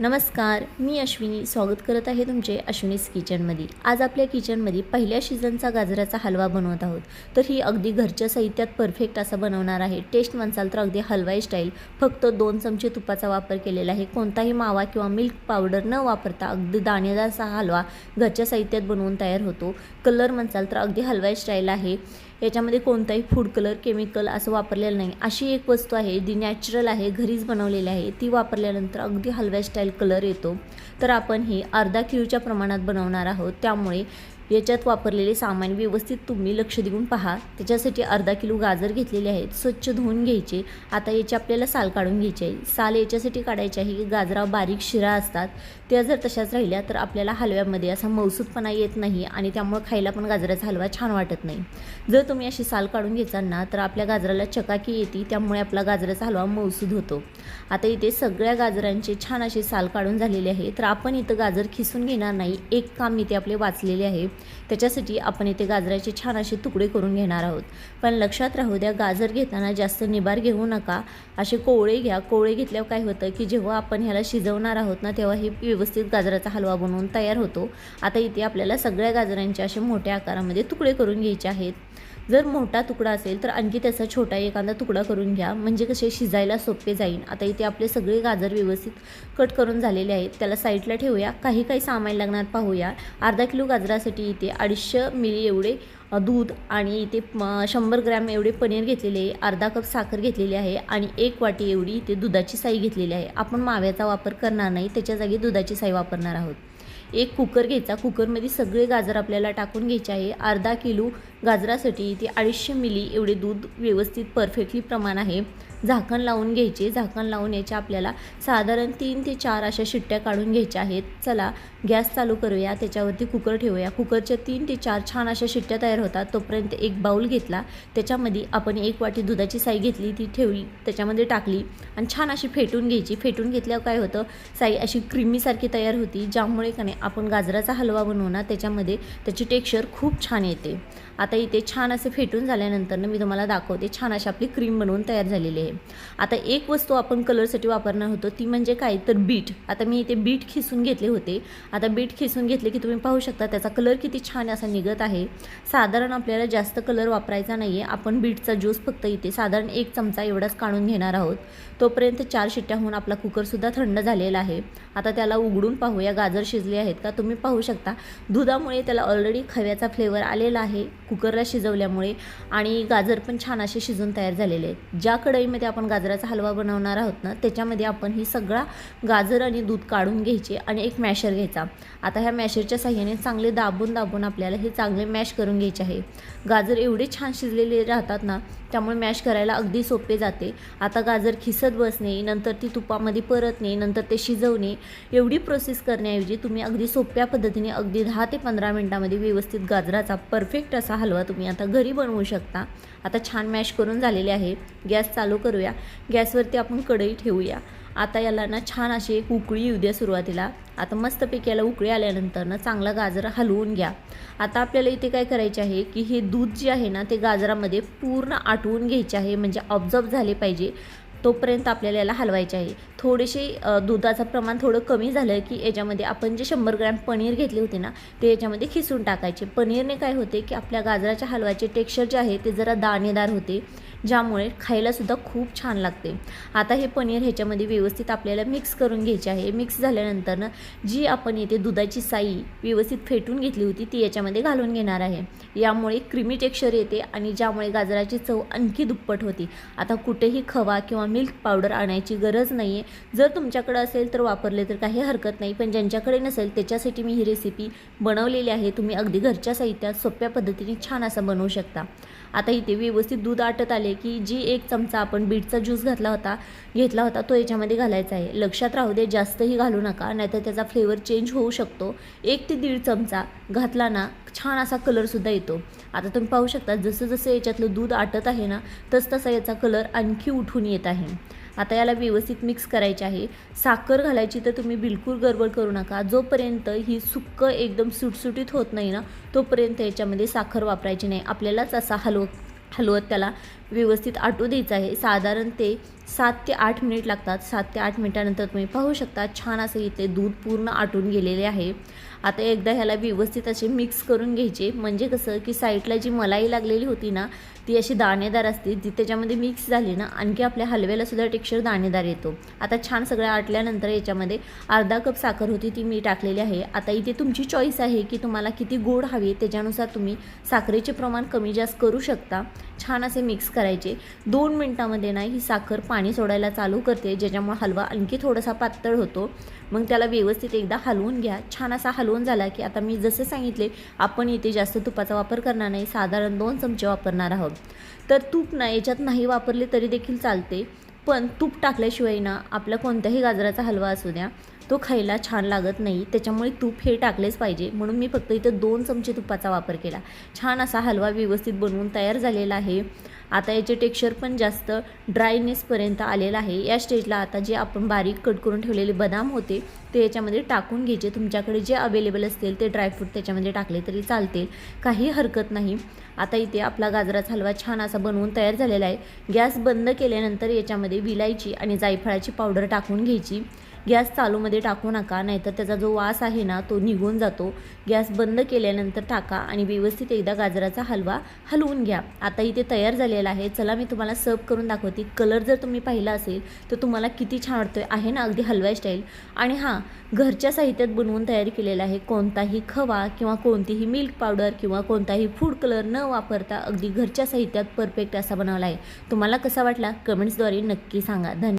नमस्कार मी अश्विनी. स्वागत करत आहे तुमचे अश्विनीस किचनमध्ये. आज आपल्या किचनमध्ये पहिल्या सीझनचा गाजराचा हलवा बनवत आहोत. तर ही अगदी घरच्या साहित्यात परफेक्ट असा बनवणार आहे. टेस्ट म्हणसाल तर अगदी हलवाई स्टाईल फक्त दोन चमचे तुपाचा वापर केलेला आहे. कोणताही मावा किंवा मिल्क पावडर न वापरता अगदी दाणेदार असा हलवा घरच्या साहित्यात बनवून तयार होतो. कलर म्हणसाल तर अगदी हलवाई स्टाईल आहे. याच्यामध्ये कोणताही फूड कलर केमिकल असं वापरलेलं नाही. अशी एक वस्तू आहे जी नॅचरल आहे घरीच बनवलेली आहे ती वापरल्यानंतर अगदी हलव्या स्टाईल कलर येतो. तर आपण ही अर्धा किलोच्या प्रमाणात बनवणार आहोत. त्यामुळे याच्यात वापरलेले सामान व्यवस्थित तुम्ही लक्ष देऊन पहा. त्याच्यासाठी अर्धा किलो गाजर घेतलेले आहेत. स्वच्छ धुवून घ्यायचे. आता याची आपल्याला साल काढून घ्यायची आहे. साल याच्यासाठी काढायची आहे की गाजरा बारीक शिरा असतात. त्या जर तशाच राहिल्या तर आपल्याला हलव्यामध्ये असा मौसूदपणा येत नाही आणि त्यामुळे खायला पण गाजराचा हलवा छान वाटत नाही. जर तुम्ही अशी साल काढून घेचाल ना तर आपल्या गाजराला चकाकी येते. त्यामुळे आपला गाजराचा हलवा मौसूद होतो. आता इथे सगळ्या गाजरांचे छान असे साल काढून झालेले आहे तर आपण इथं गाजर खिसून घेणार नाही. एक काम इथे आपले वाचलेले आहे. त्याच्यासाठी आपण इथे गाजराचे छान असे तुकडे करून घेणार आहोत. पण लक्षात राहू द्या गाजर घेताना जास्त निबार घेऊ नका. असे कोवळे घ्या. कोवळे घेतल्यावर काय होतं की जेव्हा आपण ह्याला शिजवणार आहोत ना तेव्हा हे व्यवस्थित गाजराचा हलवा बनवून तयार होतो. आता इथे आपल्याला सगळ्या गाजरांचे असे मोठ्या आकारामध्ये तुकडे करून घ्यायचे आहेत. जर मोठा तुकडा असेल तर आणखी त्याचा छोटा एखादा तुकडा करून घ्या. म्हणजे कसे शिजायला सोपे जाईल. आता इथे आपले सगळे गाजर व्यवस्थित कट करून झालेले आहेत. त्याला साईडला ठेवूया. काही काही सामान लागणार पाहूया. अर्धा किलो गाजरासाठी इथे अडीचशे मिली एवढे दूध आणि इथे शंभर ग्रॅम एवढे पनीर घेतलेले आहे. अर्धा कप साखर घेतलेली आहे आणि एक वाटी एवढी इथे दुधाची साई घेतलेली आहे. आपण माव्याचा वापर करणार नाही. त्याच्या जागी दुधाची साई वापरणार आहोत. एक कुकर घ्यायचा. कुकरमध्ये सगळे गाजर आपल्याला टाकून घ्यायचे आहे. अर्धा किलो गाजरासाठी ती अडीचशे मिली एवढे दूध व्यवस्थित परफेक्टली प्रमाण आहे. झाकण लावून घ्यायचे. झाकण लावून याच्या आपल्याला साधारण तीन ते चार अशा शिट्ट्या काढून घ्यायच्या आहेत. चला गॅस चालू करूया. त्याच्यावरती कुकर ठेवूया. कुकरच्या तीन ते चार छान अशा शिट्ट्या तयार होतात. तोपर्यंत एक बाऊल घेतला. त्याच्यामध्ये आपण एक वाटी दुधाची साई घेतली. ती ठेवली. त्याच्यामध्ये टाकली आणि छान अशी फेटून घ्यायची. फेटून घेतल्यावर काय होतं? साई अशी क्रीमीसारखी तयार होती ज्यामुळे का नाही आपण गाजराचा हलवा बनवणार त्याच्यामध्ये त्याची टेक्स्चर खूप छान येते. आता आता इथे छान असे फेटून झाल्यानंतर मी तुम्हाला दाखवते छान अशी आपली क्रीम बनवून तयार झालेली आहे. आता एक वस्तू आपण कलरसाठी वापरणार होतो ती म्हणजे काय? तर बीट आता मी इथे बीट खिसून घेतले होते. आता बीट खिसून घेतले की तुम्ही पाहू शकता त्याचा कलर किती छान असा निघत आहे. साधारण आपल्याला जास्त कलर वापरायचा नाही आहे आपण बीटचा ज्यूस फक्त इथे साधारण एक चमचा एवढाच काढून घेणार आहोत. तोपर्यंत चार शिट्ट्याहून आपला कुकरसुद्धा थंड झालेला आहे. आता त्याला उघडून पाहूया गाजर शिजले आहेत का? तुम्ही पाहू शकता. दुधामुळे त्याला ऑलरेडी खव्याचा फ्लेवर आलेला आहे. कुकरला शिजवल्यामुळे आणि गाजर पण छान असे शिजून तयार झालेले आहेत. ज्या कढईमध्ये आपण गाजराचा हलवा बनवणार आहोत ना त्याच्यामध्ये आपण ही सगळा गाजर आणि दूध काढून घ्यायचे आणि एक मॅशर घ्यायचा. आता ह्या मॅशरच्या साह्याने चांगले दाबून दाबून आपल्याला हे चांगले मॅश करून घ्यायचे आहे. गाजर एवढे छान शिजलेले राहतात ना त्यामुळे मॅश करायला अगदी सोपे जाते. आता गाजर खिसत बसणे नंतर ती तुपामध्ये परतणे नंतर ते शिजवणे एवढी प्रोसेस करण्याऐवजी तुम्ही अगदी सोप्या पद्धतीने अगदी दहा ते पंधरा मिनटामध्ये व्यवस्थित गाजराचा परफेक्ट असा हलवा तुम्ही आता घरी बनवू शकता. आता छान मॅश करून झालेले आहे. गॅस चालू करूया. गॅसवरती आपण कढई ठेवूया. आता याला ना छान अशी एक उकळी येऊ द्या सुरुवातीला. आता मस्तपैकी याला उकळी आल्यानंतर ना चांगला गाजर हलवून घ्या. आता आपल्याला इथे काय करायचे आहे की हे दूध जे आहे ना ते गाजरामध्ये पूर्ण आटवून घ्यायचे आहे. म्हणजे ऑब्झर्व झाले पाहिजे. तोपर्यंत आपल्याला याला हलवायचे आहे. थोडेसे दुधाचं प्रमाण थोडं कमी झालं की याच्यामध्ये आपण जे शंभर ग्रॅम पनीर घेतले होते ना ते याच्यामध्ये खिसून टाकायचे. पनीरने काय होते की आपल्या गाजराच्या हलव्याचे टेक्स्चर जे आहे ते जरा दाणेदार होते. ज्यामुळे खायलासुद्धा खूप छान लागते. आता हे पनीर ह्याच्यामध्ये व्यवस्थित आपल्याला मिक्स करून घ्यायचे आहे. मिक्स झाल्यानंतरनं जी आपण येथे दुधाची साई व्यवस्थित फेटून घेतली होती ती याच्यामध्ये घालून घेणार आहे. यामुळे क्रिमी टेक्स्चर येते आणि ज्यामुळे गाजराची चव आणखी दुप्पट होती. आता कुठेही खवा किंवा मिल्क पावडर आणायची गरज नाही आहे जर तुमच्याकडे असेल तर वापरले तर काही हरकत नाही पण ज्यांच्याकडे नसेल त्याच्यासाठी मी ही रेसिपी बनवलेली आहे. तुम्ही अगदी घरच्या साहित्यात सोप्या पद्धतीने छान असं बनवू शकता. आता इथे व्यवस्थित दूध आटत आले की जी एक चमचा आपण बीटचा ज्यूस घातला होता घेतला होता तो याच्यामध्ये घालायचा आहे. लक्षात राहू दे जास्तही घालू नका नाहीतर त्याचा फ्लेवर चेंज होऊ शकतो. एक ते दीड चमचा घातला ना छान असा कलरसुद्धा येतो. आता तुम्ही पाहू शकता जसं जसं याच्यातलं दूध आटत आहे ना तस तसा याचा कलर आणखी उठून येत आहे. आता याला व्यवस्थित मिक्स करायचे आहे. साखर घालायची तर तुम्ही बिलकुल गडबड करू नका. जोपर्यंत ही सुक्क एकदम सुटसुटीत होत नाही ना तोपर्यंत याच्यामध्ये साखर वापरायची नाही. आपल्यालाच असा हलव हलवत त्याला व्यवस्थित आटू द्यायचं आहे. साधारण ते सात ते आठ मिनिट लागतात. सात ते आठ मिनिटानंतर तुम्ही पाहू शकता छान असं इथे दूध पूर्ण आटून गेलेले आहे. आता एकदा ह्याला व्यवस्थित असे मिक्स करून घ्यायचे. म्हणजे कसं की साईडला जी मलाई लागलेली होती ना ती अशी दाणेदार असते. ती त्याच्यामध्ये मिक्स झाली ना आणखी आपल्या हलव्याला सुद्धा टेक्स्चर दाणेदार येतो. आता छान सगळं आटल्यानंतर याच्यामध्ये अर्धा कप साखर होती ती मी टाकलेली आहे. आता इथे तुमची चॉईस आहे की तुम्हाला किती गोड हवी त्याच्यानुसार तुम्ही साखरेचे प्रमाण कमी जास्त करू शकता. छान असे मिक्स करायचे. दोन मिनटामध्ये ना ही साखर पाणी सोडायला चालू करते ज्याच्यामुळे हलवा आणखी थोडासा पातळ होतो. मग त्याला व्यवस्थित एकदा हलवून घ्या. छान असा हलवून झाला की आता मी जसे सांगितले आपण इथे जास्त तुपाचा वापर करणार नाही साधारण दोन चमचे वापरणार आहोत. तर तूप ना याच्यात नाही वापरले तरी देखील चालते पण तूप टाकल्याशिवाय ना आपला कोणत्याही गाजराचा हलवा असू द्या तो खायला छान लागत नाही. त्याच्यामुळे तूप हे टाकलेच पाहिजे. म्हणून मी फक्त इथं दोन चमचे तुपाचा वापर केला. छान असा हलवा व्यवस्थित बनवून तयार झालेला आहे. आता याचे टेक्स्चर पण जास्त ड्रायनेसपर्यंत आलेलं आहे. या स्टेजला आता जे आपण बारीक कट करून ठेवलेले बदाम होते ते याच्यामध्ये टाकून घ्यायचे. तुमच्याकडे जे अवेलेबल असतील ते ड्रायफ्रूट त्याच्यामध्ये टाकले तरी चालतील. काही हरकत नाही. आता इथे आपला गाजराचा हलवा छान असा बनवून तयार झालेला आहे. गॅस बंद केल्यानंतर याच्यामध्ये विलायची आणि जायफळाची पावडर टाकून घ्यायची. गॅस चालूमध्ये टाकू नका नाहीतर त्याचा जो वास आहे ना तो निघून जातो. गॅस बंद केल्यानंतर टाका आणि व्यवस्थित एकदा गाजराचा हलवा हलवून घ्या. आता इथे तयार झालेला आहे. चला मी तुम्हाला सर्व करून दाखवते. कलर जर तुम्ही पाहिला असेल तर तुम्हाला किती छान वाटतोय. आहे ना अगदी हलवा स्टाईल. आणि हां घरच्या साहित्यात बनवून तयार केलेला आहे. कोणताही खवा किंवा कोणतीही मिल्क पावडर किंवा कोणताही फूड कलर न वापरता अगदी घरच्या साहित्यात परफेक्ट असा बनवला आहे. तुम्हाला कसा वाटला? कमेंट्सद्वारे नक्की सांगा. धन्यवाद.